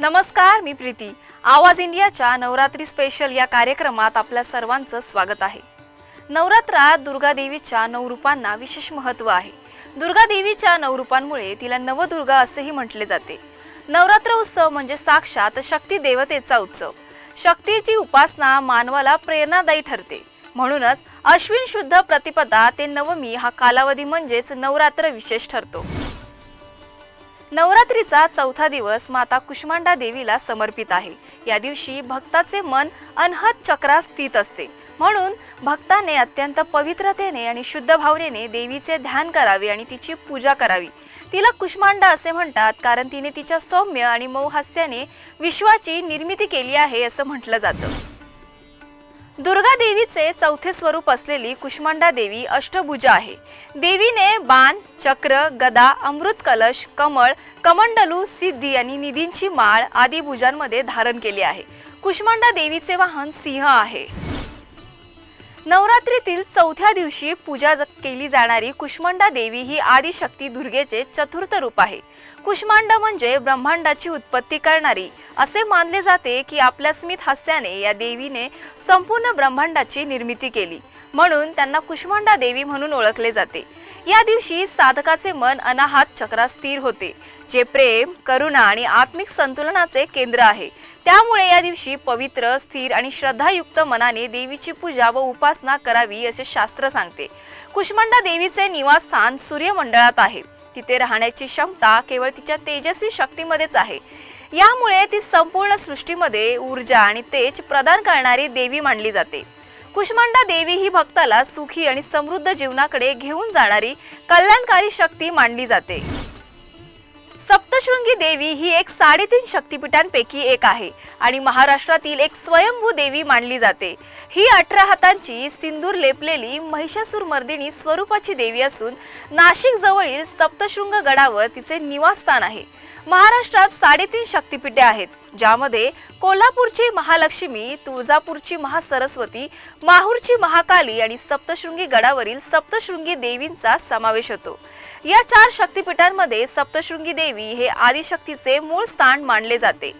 नमस्कार मी प्रीती. आवाज इंडियाच्या नवरात्री स्पेशल या कार्यक्रमात आपल्या सर्वांचं स्वागत आहे. नवरात्रात दुर्गा देवीच्या नऊ रूपांना विशेष महत्त्व आहे. दुर्गा देवीच्या नऊ रूपांमुळे तिला नवदुर्गा असेही म्हटले जाते. नवरात्र उत्सव म्हणजे साक्षात शक्ती देवतेचा उत्सव. शक्तीची उपासना मानवाला प्रेरणादायी ठरते. म्हणूनच अश्विन शुद्ध प्रतिपदा ते नवमी हा कालावधी म्हणजेच नवरात्र विशेष ठरतो. नवरात्रीचा चौथा दिवस माता कुष्मांडा देवीला समर्पित आहे. या दिवशी भक्ताचे मन अनहद चक्रात स्थित असते. म्हणून भक्ताने अत्यंत पवित्रतेने आणि शुद्ध भावनेने देवीचे ध्यान करावे आणि तिची पूजा करावी. तिला कुष्मांडा असे म्हणतात कारण तिने तिच्या सौम्य आणि मऊ हास्याने विश्वाची निर्मिती केली आहे असं म्हटलं जातं. दुर्गा देवीचे चौथे स्वरूप असलेली कुष्मांडा देवी अष्टभुजा आहे. देवीने बाण चक्र गदा अमृत कलश कमळ कमंडलू सिद्धी आणि निधींची माळ आदी भुजांमध्ये धारण केली आहे. कुष्मांडा देवीचे वाहन सिंह आहे. नवरात्रीतील चौथ्या दिवशी पूजा ज- केली जाणारी कुष्मांडा देवी ही आदिशक्ती दुर्गेचे चतुर्थ रूप आहे. कुष्मांड म्हणजे ब्रह्मांडाची उत्पत्ती करणारी. असे मानले जाते की आपल्या स्मित हास्याने या देवीने संपूर्ण ब्रह्मांडाची निर्मिती केली. म्हणून त्यांना कुष्मांडा देवी म्हणून ओळखले जाते. या दिवशी साधकाचे मन अनाहात चक्रात स्थिर होते जे प्रेम करुणा आणि आत्मिक संतुलनाचे केंद्र आहे. त्यामुळे या दिवशी पवित्र स्थिर आणि श्रद्धायुक्त मनाने देवीची पूजा व उपासना करावी असे शास्त्र सांगते. कुष्मांडा देवीचे निवासस्थान सूर्यमंडळात आहे. तिथे राहण्याची क्षमता केवळ तिच्या तेजस्वी शक्तीमध्येच आहे. यामुळे ती संपूर्ण सृष्टीमध्ये ऊर्जा आणि तेज प्रदान करणारी देवी मानली जाते. कुष्मांडा देवी ही भक्ताला सुखी आणि समृद्ध जीवनाकडे घेऊन जाणारी कल्याणकारी शक्ती मानली जाते. सप्तशृंगी देवी ही एक साडेतीन शक्तिपीठांपैकी एक आहे आणि महाराष्ट्रातील एक स्वयंभू देवी मानली जाते. ही अठरा हातांची सिंदूर लेपलेली महिषासूर मर्दिनी स्वरूपाची देवी असून नाशिक जवळील सप्तशृंग गडावर तिचे निवासस्थान आहे. महाराष्ट्रात साडेतीन शक्तिपीठे आहेत ज्यामध्ये कोल्हापूरची महालक्ष्मी तुळजापूरची महासरस्वती माहूरची महाकाली आणि सप्तशृंगी गडावरील सप्तशृंगी देवींचा समावेश होतो. या चार शक्तिपीठांमध्ये सप्तशृंगी देवी हे आदिशक्तीचे मूळ स्थान मानले जाते.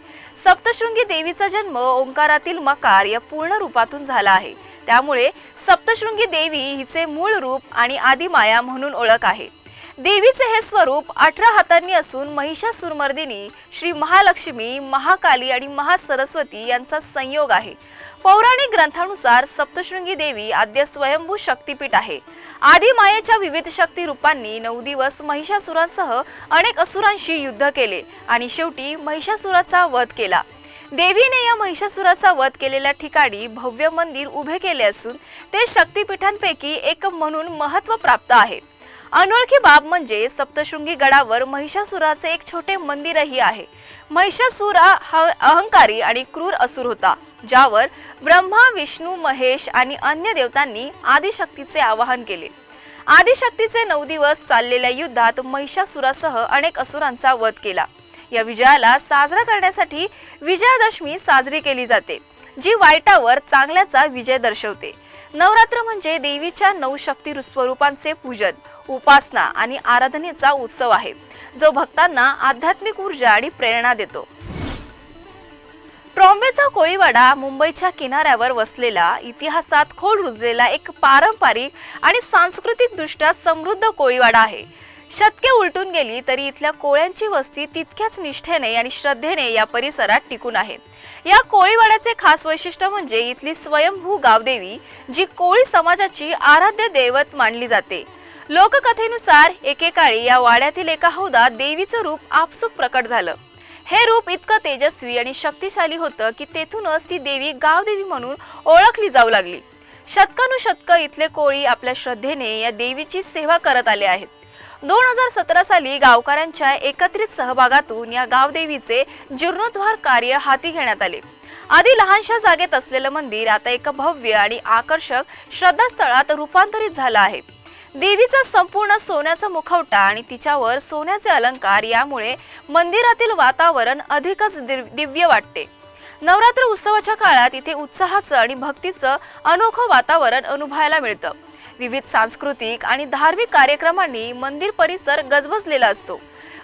सप्तशृंगी देवीचा जन्म ओंकारातील मकार या पूर्ण रूपातून झाला आहे. त्यामुळे सप्तशृंगी देवी हिचे मूळ रूप आणि आदिमाया म्हणून ओळख आहे. देवीचे हे स्वरूप अठरा हातांनी असून महिषासुरमर्दिनी श्री महालक्ष्मी महाकाली आणि महासरस्वती यांचा संयोग आहे. पौराणिक ग्रंथानुसार सप्तशृंगी देवी आद्य स्वयंभू शक्तिपीठ आहे. आदि मायेच्या विविध शक्ती रूपांनी नऊ दिवस महिषासुरांसह अनेक असुरांशी युद्ध केले आणि शेवटी महिषासुराचा वध केला. देवीने या महिषासुराचा वध केलेल्या ठिकाणी भव्य मंदिर उभे केले असून ते शक्तिपीठांपैकी एक म्हणून महत्त्व प्राप्त आहे. अनोळखी बाब म्हणजे सप्तशृंगी गडावर महिषासुराचे एक छोटे मंदिरही आहे. महिषासूर हा ह- अहंकारी आणि क्रूर असुर होता ज्यावर ब्रह्मा विष्णू महेश आणि अन्य देवतांनी आदिशक्तीचे आवाहन केले. आदिशक्तीचे नऊ दिवस चाललेल्या युद्धात महिषासुरासह अनेक असुरांचा वध केला. या विजयाला साजरा करण्यासाठी विजयादशमी साजरी केली जाते जी वाईटावर चांगल्याचा विजय दर्शवते. नवरात्र म्हणजे देवीच्या नऊ शक्ती स्वरूपांचे पूजन उपासना आणि आराधनेचा उत्सव आहे जो भक्तांना आध्यात्मिक ऊर्जा आणि प्रेरणा देतो. ट्रॉम्बेचा कोळीवाडा मुंबईच्या किनाऱ्यावर वसलेला इतिहासात खोल रुजलेला एक पारंपरिक आणि सांस्कृतिक दृष्ट्या समृद्ध कोळीवाडा आहे. शतके उलटून गेली तरी इथल्या कोळ्यांची वस्ती तितक्याच निष्ठेने आणि श्रद्धेने या परिसरात टिकून आहे. या कोळीवाड्याचे खास वैशिष्ट्य म्हणजे इथली स्वयंभू गावदेवी जी कोळी समाजाची आराध्य दैवत मानली जाते. लोककथेनुसार एकेकाळी या वाड्यातील एका हौदात देवीचं रूप आपसूक प्रकट झालं. हे रूप इतकं तेजस्वी आणि शक्तिशाली होतं की तेथूनच ती देवी गावदेवी म्हणून ओळखली जाऊ लागली. शतकानुशतक इथले कोळी आपल्या श्रद्धेने या देवीची सेवा करत आले आहेत. दोन हजार सतरा साली गावकऱ्यांच्या एकत्रित सहभागातून या गावदेवीचे जीर्णोद्धार कार्य हाती घेण्यात आले. आधी लहानशा जागेत असलेलं मंदिर आता एका भव्य आणि आकर्षक श्रद्धास्थळात रूपांतरित झालं आहे. देवीचा संपूर्ण सोन्याचा मुखवटा आणि तिच्यावर सोन्याचे अलंकार यामुळे मंदिरातील वातावरण अधिकच दिव्य वाटते. नवरात्र उत्सवाच्या काळात इथे उत्साहाचं आणि भक्तीचं अनोखं वातावरण अनुभवायला मिळतं. विविध सांस्कृतिक आणि धार्मिक कार्यक्रमांनी मंदिर परिसर गजबजलेला असतो.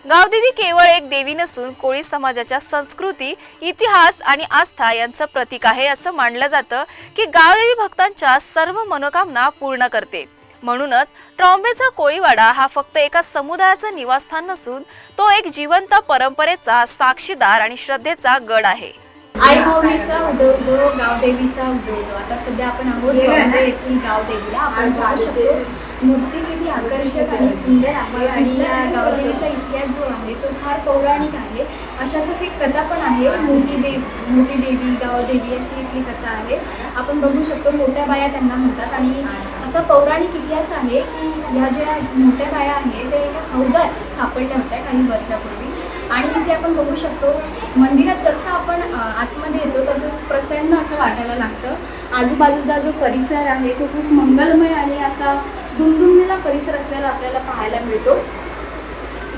गावदेवी केवळ एक देवी नसून कोळी समाजाच्या संस्कृती इतिहास आणि आस्था यांचं प्रतीक आहे असं मानलं जातं की गावदेवी भक्तांच्या सर्व मनोकामना पूर्ण करते. म्हणूनच ट्रॉम्बेचा कोळीवाडा हा फक्त एका समुदायाचं निवासस्थान नसून तो एक जिवंत परंपरेचा साक्षीदार आणि श्रद्धेचा गड आहे. आई माऊलीचा उडवतो गावदेवीचा उडवतो आता सध्या आपण आहोत बॉम्बे येथील गावदेवीला. आपण पाहू शकतो मूर्ती किती आकर्षक आणि सुंदर आहे. आणि या गावदेवीचा इतिहास जो आहे तो फार पौराणिक आहे. अशातच एक कथा पण आहे मोठी देव मोठी देवी गावदेवी अशी इथली कथा आहे. आपण बघू शकतो मोठ्या बाया त्यांना म्हणतात. आणि असा पौराणिक इतिहास आहे की ह्या ज्या मोठ्या बाया आहेत त्या एका हौदात सापडल्या होत्या काही वर्षापूर्वी. आणि इथे आपण बघू शकतो मंदिरात जसं आपण आतमध्ये येतो तसं प्रसन्न असं वाटायला लागतं. आजूबाजूचा जो परिसर आहे तो खूप मंगलमय आणि असा दुमदुमलेला परिसर असलेला आपल्याला पाहायला मिळतो.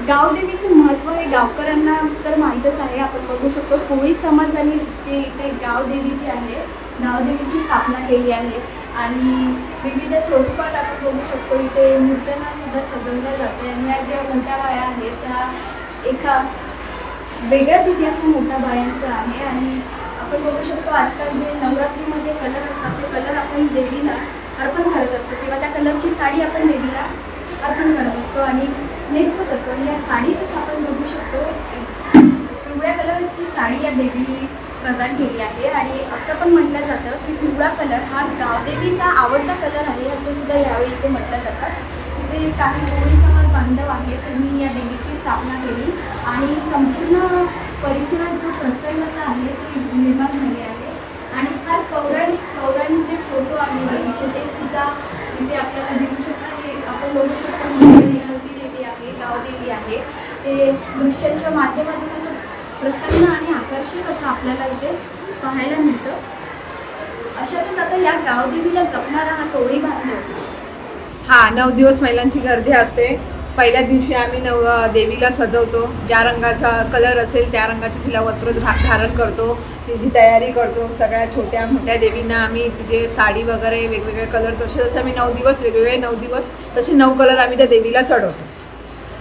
गावदेवीचं महत्त्व हे गावकऱ्यांना तर माहीतच आहे आपण बघू शकतो. कोळी समाजाने जे इथे गावदेवी जी आहे गावदेवीची स्थापना केली आहे आणि विविध स्वरूपात आपण बघू शकतो इथे मूर्त्यांना सुद्धा सजवल्या जाते आणि या ज्या मोठ्या वाया आहेत त्या एका वेगळाच इतिहास हा मोठा बायांचा आहे आणि आपण बघू शकतो आजकाल जे नवरात्रीमध्ये कलर असतात ते कलर आपण देवीला अर्पण करत असतो किंवा त्या कलरची साडी आपण देवीला अर्पण करत असतो आणि नेसवत असतो. आणि या साडीतच आपण बघू शकतो पिवळ्या कलरची साडी या देवीने प्रदान केली आहे आणि असं पण म्हटलं जातं की पिवळा कलर हा गावदेवीचा आवडता कलर आहे असं सुद्धा यावेळी इथे म्हटलं जातं. इथे काही कोळी समाज बांधव आहेत त्यांनी या देवीची स्थापना केली. आणि संपूर्ण परिसरात जो प्रसन्नता आहे ती निर्माण झाली आहे. आणि फार पौराणिक पौराणिक जे फोटो आहे देवीचे ते सुद्धा इथे आपल्याला दिसू शकतात. हे आपण बघू शकतो निरवती देवी आहे गावदेवी आहे. ते दृश्यांच्या माध्यमातून असं प्रसन्न आणि आकर्षक असं आपल्याला इथे पाहायला मिळतं. अशातच आता या गावदेवीला जपणारा हा कोळी बांधव हा नऊ दिवस महिलांची गर्दी असते. पहिल्या दिवशी आम्ही नव देवीला सजवतो. ज्या रंगाचा कलर असेल त्या रंगाचे तिला वस्त्र धा- धारण करतो. तिची तयारी करतो. सगळ्या छोट्या मोठ्या देवींना आम्ही तिचे साडी वगैरे वेगवेगळे कलर तसे जसे आम्ही नऊ दिवस वेगवेगळे नऊ दिवस तसे नऊ कलर आम्ही त्या देवीला चढवतो.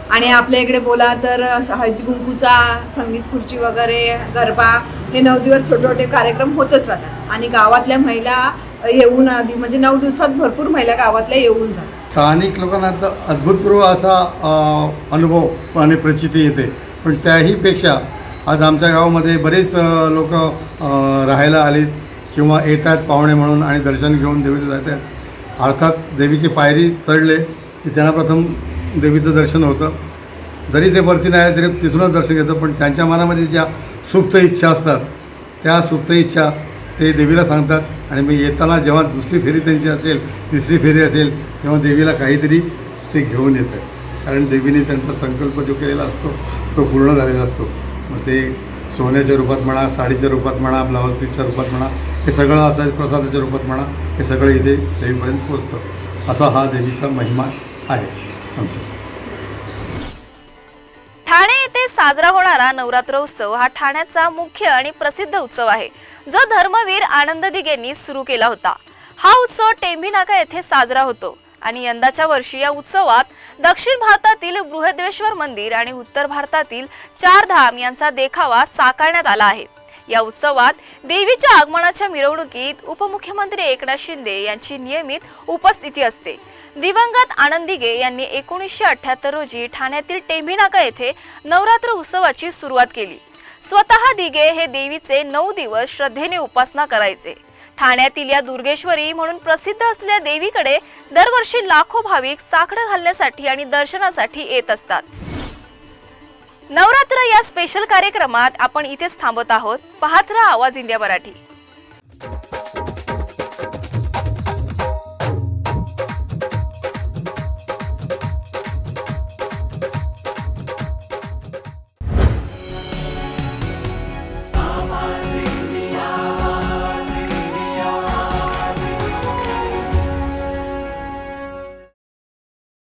आणि आपल्या इकडे बोला तर असं हळदी कुंकूचा संगीत खुर्ची वगैरे गरबा हे नऊ दिवस छोटे छोटे कार्यक्रम होतच राहतात. आणि गावातल्या महिला येऊन आधी म्हणजे नऊ दिवसात भरपूर महिला गावातल्या येऊन जातात. स्थानिक लोकांना तर अद्भुतपूर्व असा अनुभव आणि प्रचिती येते. पण त्याहीपेक्षा आज आमच्या गावामध्ये बरेच लोक राहायला आलीत किंवा येतात पाहुणे म्हणून आणि दर्शन घेऊन देवीचं जातात अर्थात देवीची पायरी चढले की त्यांना प्रथम देवीचं दर्शन होतं. जरी ते वरती नाही आले तरी तिथूनच दर्शन घेतं. पण त्यांच्या मनामध्ये ज्या सुप्त इच्छा असतात त्या सुप्त इच्छा ते देवीला सांगतात. आणि मग येताना जेव्हा दुसरी फेरी त्यांची असेल तिसरी फेरी असेल तेव्हा देवीला काहीतरी ते घेऊन येतं. कारण देवीने त्यांचा संकल्प जो केलेला असतो तो पूर्ण झालेला असतो. मग ते सोन्याच्या रूपात म्हणा साडीच्या रूपात म्हणा ब्लाऊज पीसच्या रूपात म्हणा हे सगळं असं प्रसादाच्या रूपात म्हणा हे सगळं इथे देवीपर्यंत पोचतं. असा हा देवीचा महिमा आहे आमच्या साजरा होणारा नवरात्र उत्सव हा ठाण्याचा मुख्य आणि प्रसिद्ध उत्सव आहे जो धर्मवीर आनंद दिघेंनी सुरू केला होता. हा उत्सव टेंभी नाका येथे साजरा होतो आणि यंदाच्या वर्षी या उत्सवात दक्षिण भारतातील बृहद्वेश्वर मंदिर आणि उत्तर भारतातील चार धाम यांचा देखावा साकारण्यात आला आहे. या उत्सवात देवीच्या आगमनाच्या मिरवणुकीत उपमुख्यमंत्री एकनाथ शिंदे यांची नियमित उपस्थिती असते. दिवंगत आनंद दिघे यांनी एकोणीसशे अठ्याहत्तर रोजी ठाण्यातील टेंभीनाका येथे नवरात्र उत्सवाची सुरुवात केली. स्वतः दिघे हे देवीचे नऊ दिवस श्रद्धेने उपासना करायचे. ठाण्यातील या दुर्गेश्वरी म्हणून प्रसिद्ध असलेल्या देवीकडे दरवर्षी लाखो भाविक साकडं घालण्यासाठी आणि दर्शनासाठी येत असतात. नवरात्र या स्पेशल कार्यक्रमात आपण इथेच थांबत आहोत. पाहत राहा आवाज इंडिया मराठी.